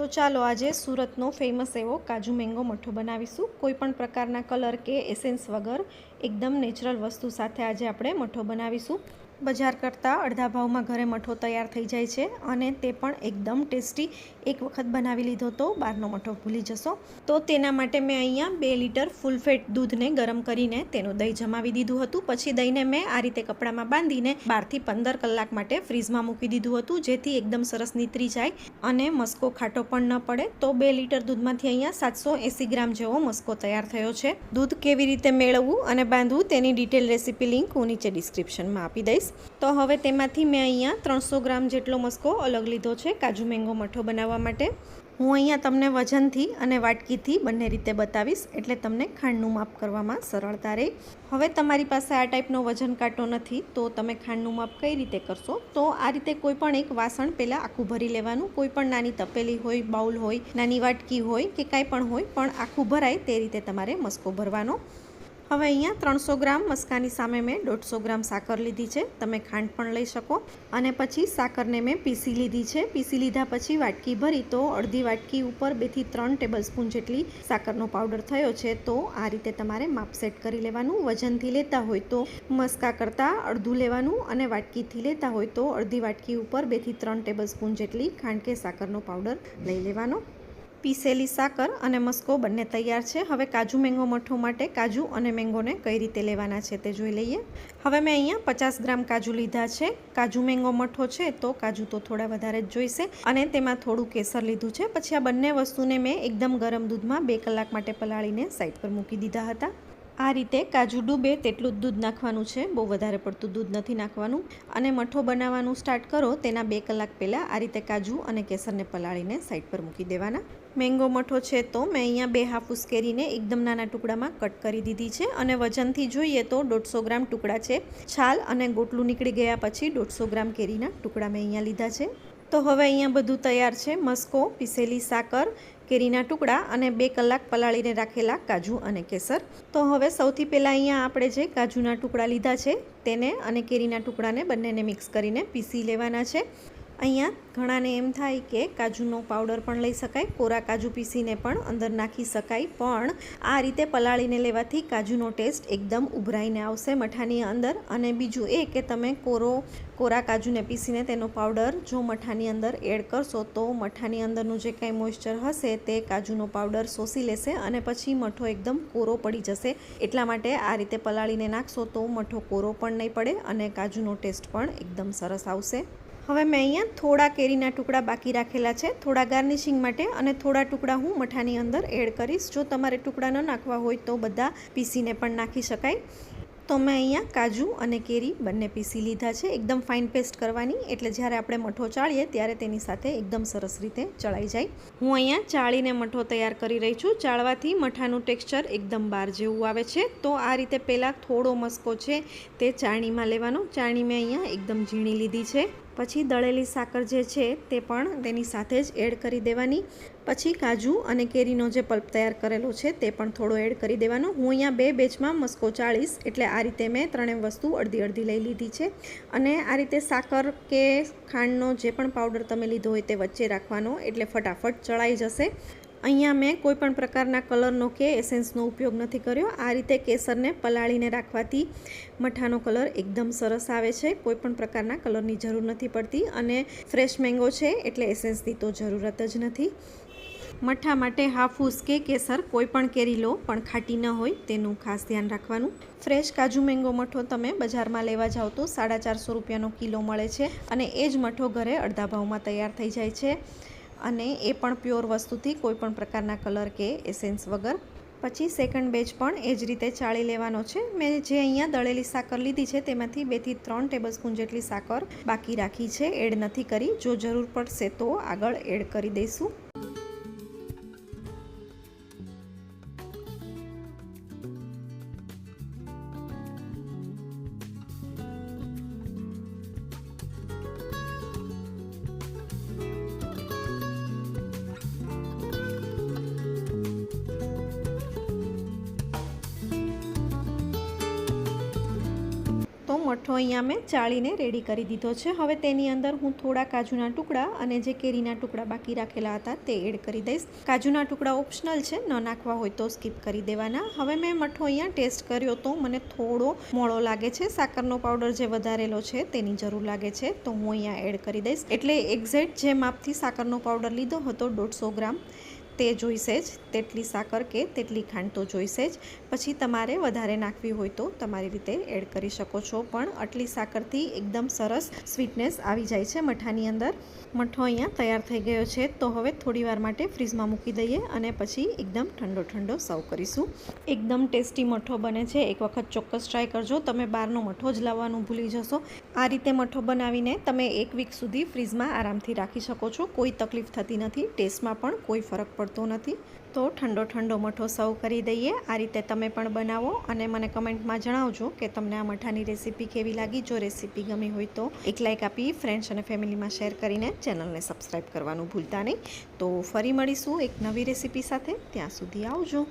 તો ચાલો આજે સુરતનો ફેમસ એવો કાજુ મેંગો મઠો બનાવીશું. કોઈ પણ પ્રકારના કલર કે એસેન્સ વગર એકદમ નેચરલ વસ્તુ સાથે આજે આપણે મઠો બનાવીશું. બજાર કરતાં અડધા ભાવમાં ઘરે મઠો તૈયાર થઈ જાય છે અને તે પણ એકદમ ટેસ્ટી. એક વખત બનાવી લીધો તો બહારનો મઠો ભૂલી જશો. તો તેના માટે મેં અહીંયા બે લીટર ફૂલ ફેટ દૂધને ગરમ કરીને તેનું દહીં જમાવી દીધું હતું. પછી દહીંને મેં આ રીતે કપડામાં બાંધીને બારથી પંદર કલાક માટે ફ્રીઝમાં મૂકી દીધું હતું, જેથી એકદમ સરસ નીતરી જાય અને મસ્કો ખાટો પણ ન પડે. તો બે લીટર દૂધમાંથી અહીંયા સાતસો એંસી ગ્રામ જેવો મસ્કો તૈયાર થયો છે. દૂધ કેવી રીતે મેળવવું અને બાંધવું તેની ડિટેલ રેસીપી લિંક હું નીચે ડિસ્ક્રિપ્શનમાં આપી દઈશ. તો હવે તેમાંથી મેં અહીંયા ત્રણસો ગ્રામ જેટલો મસ્કો અલગ લીધો છે, કાજુ મેંગો મઠો બનાવવા માટે. હું અહીંયા તમને વજનથી અને વાટકીથી બંને રીતે બતાવીશ, એટલે તમને ખાંડનું માપ કરવામાં સરળતા રહે. હવે તમારી પાસે આ ટાઈપનો વજન કાંટો નથી, તો તમે ખાંડનું માપ કઈ રીતે કરશો? તો આ રીતે કોઈપણ એક વાસણ પહેલાં આખું ભરી લેવાનું કોઈપણ નાની તપેલી હોય, બાઉલ હોય, નાની વાટકી હોય કે કાંઈ પણ હોય, પણ આખું ભરાય તે રીતે તમારે મસ્કો ભરવાનો. હવે અહીંયા ત્રણસો ગ્રામ મસ્કાની સામે મેં દોઢસો ગ્રામ સાકર લીધી છે. તમે ખાંડ પણ લઈ શકો. અને પછી સાકરને મેં પીસી લીધી છે. પીસી લીધા પછી વાટકી ભરી તો અડધી વાટકી ઉપર બેથી ત્રણ ટેબલ સ્પૂન જેટલી સાકરનો પાવડર થયો છે તો આ રીતે તમારે માપ સેટ કરી લેવાનું. વજનથી લેતા હોય તો મસ્કા કરતાં અડધું લેવાનું અને વાટકીથી લેતા હોય તો અડધી વાટકી ઉપર બેથી ત્રણ ટેબલ સ્પૂન જેટલી ખાંડ કે સાકરનો પાવડર લઈ લેવાનો. પીસેલી સાકર અને મસ્કો બંને તૈયાર છે. હવે કાજુ મેંગો મઠો માટે કાજુ અને મેંગોને કઈ રીતે લેવાના છે તે જોઈ લઈએ. હવે મેં અહીંયા પચાસ ગ્રામ કાજુ લીધા છે. કાજુ મેંગો મઠો છે તો કાજુ તો થોડા વધારે જ જોઈશે અને તેમાં થોડું કેસર લીધું છે. પછી આ બંને વસ્તુને મેં એકદમ ગરમ દૂધમાં બે કલાક માટે પલાળીને સાઈડ પર મૂકી દીધા હતા. આ રીતે કાજુ ડૂબે તેટલું જ દૂધ નાખવાનું છે. બહુ વધારે પડતું દૂધ નથી નાખવાનું. અને મઠો બનાવવાનું સ્ટાર્ટ કરો તેના બે કલાક પહેલાં આ રીતે કાજુ અને કેસરને પલાળીને સાઈડ પર મૂકી દેવાના. મેંગો મઠો છે તો મેં અહીંયા બે હાફૂસ કેરીને એકદમ નાના ટુકડામાં કટ કરી દીધી છે. અને વજનથી જોઈએ તો દોઢસો ગ્રામ ટુકડા છે. છાલ અને ગોટલું નીકળી ગયા પછી દોઢસો ગ્રામ કેરીના ટુકડા મેં અહીંયા લીધા છે. તો હવે અહીંયા બધું તૈયાર છે. મસ્કો, પીસેલી સાકર કેરીના ટુકડા અને બે કલાક પલાળીને રાખેલા કાજુ અને કેસર. તો હવે સૌથી પહેલાં અહીંયા આપણે જે કાજુના ટુકડા લીધા છે, તેને અને કેરીના ટુકડાને બંનેને મિક્સ કરીને પીસી લેવાના છે. અહીંયા ઘણાને એમ થાય કે કાજુનો પાવડર પણ લઈ શકાય, કોરા કાજુ પીસીને પણ અંદર નાખી શકાય, પણ આ રીતે પલાળીને લેવાથી કાજુનો ટેસ્ટ એકદમ ઉભરાઈને આવશે મઠાની અંદર. અને બીજું એ કે તમે કોરો, કોરા કાજુને પીસીને તેનો પાવડર જો મઠાની અંદર એડ કરશો તો મઠાની અંદરનું જે કાંઈ મોઇશ્ચર હશે તે કાજુનો પાવડર શોષી લેશે અને પછી મઠો એકદમ કોરો પડી જશે. એટલા માટે આ રીતે પલાળીને નાખશો તો મઠો કોરો પણ નહીં પડે અને કાજુનો ટેસ્ટ પણ એકદમ સરસ આવશે. હવે મેં અહીંયા થોડા કેરીના ટુકડા બાકી રાખેલા છે, થોડા ગાર્નિશિંગ માટે અને થોડા ટુકડા હું મઠાની અંદર એડ કરીશ. જો તમારે ટુકડા ન નાખવા હોય તો બધા પીસીને પણ નાખી શકાય. તો મેં અહીંયા કાજુ અને કેરી બંને પીસી લીધા છે. એકદમ ફાઇન પેસ્ટ કરવાની. એટલે જ્યારે આપણે મઠો ચાળીએ ત્યારે તેની સાથે એકદમ સરસ રીતે ચડાઈ જાય. હું અહીંયા ચાળીને મઠો તૈયાર કરી રહી છું. ચાળવાથી મઠાનું ટેક્સચર એકદમ બહાર જેવું આવે છે. તો આ રીતે પહેલાં થોડો મસ્કો છે તે ચાળણીમાં લેવાનો. ચાળણી મેં અહીંયા એકદમ ઝીણી લીધી છે. પછી દળેલી સાકર જે છે તે પણ તેની સાથે જ એડ કરી દેવાની. પછી કાજુ અને કેરીનો જે પલ્પ તૈયાર કરેલો છે તે પણ થોડો એડ કરી દેવાનો. હું અહીંયા બે બેચમાં મસ્કો ચાળીશ એટલે આ રીતે મેં ત્રણેય વસ્તુ અડધી અડધી લઈ લીધી છે. અને આ રીતે સાકર કે ખાંડનો જે પણ પાવડર તમે લીધો હોય તે વચ્ચે રાખવાનો, એટલે ફટાફટ ચડાઈ જશે. અહીંયા મેં કોઈ પણ પ્રકારના કલરનો કે એસેન્સનો ઉપયોગ નથી કર્યો. આ રીતે કેસરને પલાળીને રાખવાથી મઠાનો કલર એકદમ સરસ આવે છે. કોઈ પણ પ્રકારના કલરની જરૂર નથી પડતી અને ફ્રેશ મેંગો છે એટલે એસેન્સની તો જરૂરત જ નથી. મઠા માટે હાફૂસ કે કેસર કોઈ પણ કેરી લો, પણ ખાટી ન હોય તેનું ખાસ ધ્યાન રાખવાનું. ફ્રેશ કાજુ મેંગો મઠો તમે બજારમાં લેવા જાઓ તો સાડા ચારસો રૂપિયાનો કિલો મળે છે અને એ જ મઠો ઘરે અડધા ભાવમાં તૈયાર થઈ જાય છે. અને એ પણ પ્યોર વસ્તુથી કોઈ પણ પ્રકારના કલર કે એસેન્સ વગર. પછી સેકન્ડ બેચ પણ એ જ રીતે ચાળી લેવાનો છે. મેં જે અહીંયા દળેલી સાકર લીધી છે તેમાંથી બેથી ત્રણ ટેબલ સ્પૂન જેટલી સાકર બાકી રાખી છે. એડ નથી કરી. જો જરૂર પડશે તો આગળ એડ કરી દઈશું. મઠો અહીંયા મેં ચાળીને રેડી કરી દીધો છે. હવે તેની અંદર હું થોડા કાજુના ટુકડા અને જે કેરીના ટુકડા બાકી રાખેલા હતા તે એડ કરી દઈશ. કાજુના ટુકડા ઓપ્શનલ છે, ન નાખવા હોય તો સ્કીપ કરી દેવાના. હવે મેં મઠો અહીંયા ટેસ્ટ કર્યો તો મને થોડો મોળો લાગે છે. સાકરનો પાવડર જે વધારેલો છે તેની જરૂર લાગે છે, તો હું અહીંયા એડ કરી દઈશ. એટલે એક્ઝેક્ટ જે માપથી સાકરનો પાવડર લીધો હતો, દોઢસો ગ્રામ. તે જોઈશે જ. તેટલી સાકર કે તેટલી ખાંડ તો જોઈશે જ. પછી તમારે વધારે નાખવી હોય તો તમારી રીતે એડ કરી શકો છો. પણ આટલી સાકરથી એકદમ સરસ સ્વીટનેસ આવી જાય છે મઠાની અંદર. મઠો અહીંયા તૈયાર થઈ ગયો છે. તો હવે થોડીવાર માટે ફ્રીજમાં મૂકી દઈએ અને પછી એકદમ ઠંડો ઠંડો સર્વ કરીશું. એકદમ ટેસ્ટી મઠો બને છે. એક વખત ચોક્કસ ટ્રાય કરજો. તમે બહારનો મઠો જ લાવવાનું ભૂલી જશો. આ રીતે મઠો બનાવીને તમે એક વીક સુધી ફ્રીજમાં આરામથી રાખી શકો છો. કોઈ તકલીફ થતી નથી. ટેસ્ટમાં પણ કોઈ ફરક પડતો નથી. તો ઠંડો ઠંડો મઠો સર્વ કરી દઈએ. આ રીતે તમે પણ બનાવો અને મને કમેન્ટમાં જણાવજો કે તમને આ મઠાની રેસીપી કેવી લાગી. જો રેસીપી ગમી હોય તો એક લાઇક આપી ફ્રેન્ડ્સ અને ફેમિલીમાં શેર કરીને ચેનલને સબસ્ક્રાઈબ કરવાનું ભૂલતા નહીં. તો ફરી મળીશું એક નવી રેસીપી સાથે. ત્યાં સુધી આવજો.